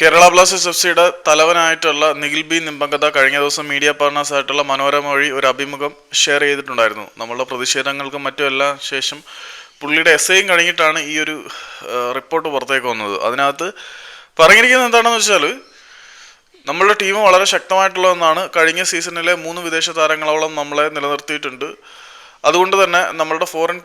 Kerala Blasters F സിയുടെ തലവനായിട്ടുള്ള Nikhil B നിമ്പങ്കത കഴിഞ്ഞ ദിവസം മീഡിയ പാർട്ണേഴ്സ് ആയിട്ടുള്ള മനോരമ വഴി ഒരു അഭിമുഖം ഷെയർ ചെയ്തിട്ടുണ്ടായിരുന്നു. നമ്മളുടെ പ്രതിഷേധങ്ങൾക്കും മറ്റും എല്ലാം ശേഷം പുള്ളിയുടെ എസ് ഐയും കഴിഞ്ഞിട്ടാണ് ഈ ഒരു റിപ്പോർട്ട് പുറത്തേക്ക് വന്നത്. അതിനകത്ത് പറഞ്ഞിരിക്കുന്നത് എന്താണെന്ന് വെച്ചാൽ നമ്മളുടെ ടീം വളരെ ശക്തമായിട്ടുള്ളതെന്നാണ് കഴിഞ്ഞ സീസണിലെ മൂന്ന് വിദേശ താരങ്ങളോളം നമ്മളെ നിലനിർത്തിയിട്ടുണ്ട്. അതുകൊണ്ട് തന്നെ നമ്മളുടെ ഫോറിൻ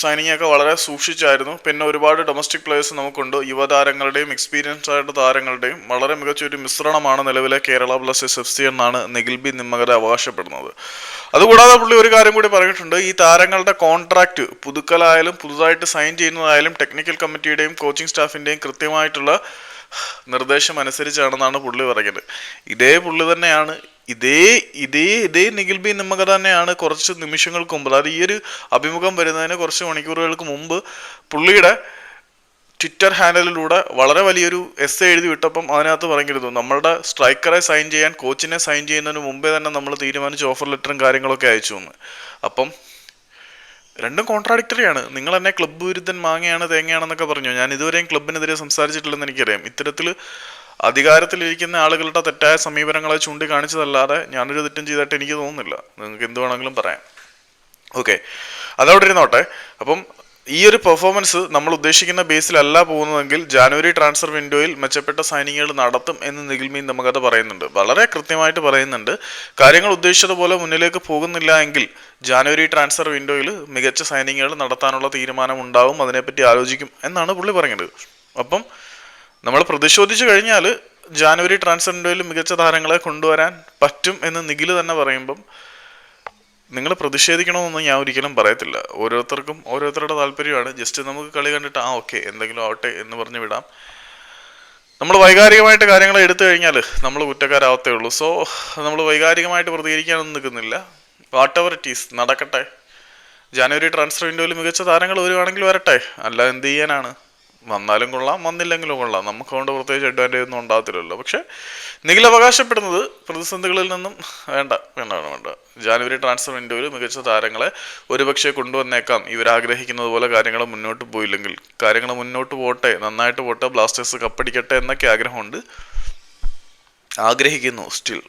സൈനിങ് ഒക്കെ വളരെ സൂക്ഷിച്ചായിരുന്നു. പിന്നെ ഒരുപാട് ഡൊമസ്റ്റിക് പ്ലേയേഴ്സ് നമുക്കുണ്ട്. യുവതാരങ്ങളുടെയും എക്സ്പീരിയൻസ് ആയിട്ട് താരങ്ങളുടെയും വളരെ മികച്ച ഒരു മിശ്രണമാണ് നിലവിലെ കേരള ബ്ലാസ്റ്റേഴ്സ് എഫ് സി എന്നാണ് നിഖിൽ ബി നിമ്മകര അവകാശപ്പെടുന്നത്. അതുകൂടാതെ പുള്ളി ഒരു കാര്യം കൂടി പറഞ്ഞിട്ടുണ്ട്. ഈ താരങ്ങളുടെ കോൺട്രാക്റ്റ് പുതുക്കലായാലും പുതുതായിട്ട് സൈൻ ചെയ്യുന്നതായാലും ടെക്നിക്കൽ കമ്മിറ്റിയുടെയും കോച്ചിങ് സ്റ്റാഫിന്റെയും കൃത്യമായിട്ടുള്ള നിർദ്ദേശം അനുസരിച്ചാണെന്നാണ് പുള്ളി പറയുന്നത്. ഇതേ പുള്ളി തന്നെയാണ് ഇതേ ഇതേ ഇതേ നിഖിൽ ബി നിമ്മക തന്നെയാണ് കുറച്ച് നിമിഷങ്ങൾക്ക് മുമ്പ് അതായത് ഈ ഒരു അഭിമുഖം വരുന്നതിന് കുറച്ച് മണിക്കൂറുകൾക്ക് മുമ്പ് പുള്ളിയുടെ ട്വിറ്റർ ഹാൻഡലിലൂടെ വളരെ വലിയൊരു എസ് എഴുതി വിട്ടപ്പം അതിനകത്ത് പറഞ്ഞിരുന്നു നമ്മളുടെ സ്ട്രൈക്കറെ സൈൻ ചെയ്യാൻ കോച്ചിനെ സൈൻ ചെയ്യുന്നതിന് മുമ്പേ തന്നെ നമ്മൾ തീരുമാനിച്ച് ഓഫർ ലെറ്ററും കാര്യങ്ങളൊക്കെ അയച്ചു എന്ന്. അപ്പം രണ്ടും കോൺട്രാഡിക്ടറിയാണ് നിങ്ങൾ എന്നെ ക്ലബ്ബ് വിരുദ്ധൻ മാങ്ങയാണ് തേങ്ങയാണെന്നൊക്കെ പറഞ്ഞു. ഞാൻ ഇതുവരെയും ക്ലബിനെതിരെ സംസാരിച്ചിട്ടില്ലെന്ന് എനിക്കറിയാം. ഇത്തരത്തിൽ അധികാരത്തിലിരിക്കുന്ന ആളുകളുടെ തെറ്റായ സമീപനങ്ങളെ ചൂണ്ടിക്കാണിച്ചതല്ലാതെ ഞാനൊരു തെറ്റും ചെയ്തിട്ട് എനിക്ക് തോന്നുന്നില്ല. നിങ്ങൾക്ക് എന്ത് വേണമെങ്കിലും പറയാം. ഓക്കെ. അതവിടെ ഇരുന്നോട്ടെ. അപ്പം ഈ ഒരു പെർഫോമൻസ് നമ്മൾ ഉദ്ദേശിക്കുന്ന ബേസിലല്ല പോകുന്നതെങ്കിൽ ജാനുവരി ട്രാൻസ്ഫർ വിൻഡോയിൽ മെച്ചപ്പെട്ട സൈനിങ്ങുകൾ നടത്തും എന്ന് നിഖിൽമീൻ നമുക്കത് പറയുന്നുണ്ട്. വളരെ കൃത്യമായിട്ട് പറയുന്നുണ്ട്. കാര്യങ്ങൾ ഉദ്ദേശിച്ചതുപോലെ മുന്നിലേക്ക് പോകുന്നില്ല എങ്കിൽ ജാനുവരി ട്രാൻസ്ഫർ വിൻഡോയിൽ മികച്ച സൈനിങ്ങുകൾ നടത്താനുള്ള തീരുമാനം ഉണ്ടാവും. അതിനെപ്പറ്റി ആലോചിക്കും എന്നാണ് പുള്ളി പറഞ്ഞത്. അപ്പം നമ്മൾ പ്രതിശോധിച്ചു കഴിഞ്ഞാൽ ജാനുവരി ട്രാൻസ്ഫർ വിൻഡോയിൽ മികച്ച താരങ്ങളെ കൊണ്ടുവരാൻ പറ്റും എന്ന് നിഖിൽ തന്നെ പറയുമ്പം നിങ്ങൾ പ്രതിഷേധിക്കണമെന്ന് ഞാൻ ഒരിക്കലും പറയത്തില്ല. ഓരോരുത്തർക്കും ഓരോരുത്തരുടെ താല്പര്യമാണ്. ജസ്റ്റ് നമുക്ക് കളി കണ്ടിട്ട് ആ ഓക്കെ എന്തെങ്കിലും ആവട്ടെ എന്ന് പറഞ്ഞു വിടാം. നമ്മൾ വൈകാരികമായിട്ട് കാര്യങ്ങൾ എടുത്തു കഴിഞ്ഞാൽ നമ്മൾ കുറ്റക്കാരാവത്തേ ഉള്ളൂ. സോ നമ്മൾ വൈകാരികമായിട്ട് പ്രതികരിക്കാനൊന്നും നിൽക്കുന്നില്ല. വാട്ട് എവർ ഇറ്റ് ഈസ് നടക്കട്ടെ. ജാനുവരി ട്രാൻസ്ഫർ വിൻഡോയിൽ മികച്ച താരങ്ങൾ വരുവാണെങ്കിൽ വരട്ടെ. അല്ല എന്ത് ചെയ്യാനാണ്? വന്നാലും കൊള്ളാം വന്നില്ലെങ്കിലും കൊള്ളാം. നമുക്ക് അതുകൊണ്ട് പ്രത്യേകിച്ച് അഡ്വാന്റേജ് ഒന്നും ഉണ്ടാകത്തില്ലല്ലോ. പക്ഷേ നിഖിൽ അവകാശപ്പെടുന്നത് പ്രതിസന്ധികളിൽ നിന്നും വേണ്ട വേണ്ട വേണ്ട. ജാനുവരി ട്രാൻസ്ഫർ വിൻഡോയിൽ മികച്ച താരങ്ങളെ ഒരുപക്ഷെ കൊണ്ടുവന്നേക്കാം. ഇവർ ആഗ്രഹിക്കുന്നത് പോലെ കാര്യങ്ങൾ മുന്നോട്ട് പോയില്ലെങ്കിൽ. കാര്യങ്ങൾ മുന്നോട്ട് പോട്ടെ നന്നായിട്ട് പോട്ടെ ബ്ലാസ്റ്റേഴ്സ് കപ്പടിക്കട്ടെ എന്നൊക്കെ ആഗ്രഹമുണ്ട്. ആഗ്രഹിക്കുന്നു സ്റ്റിൽ.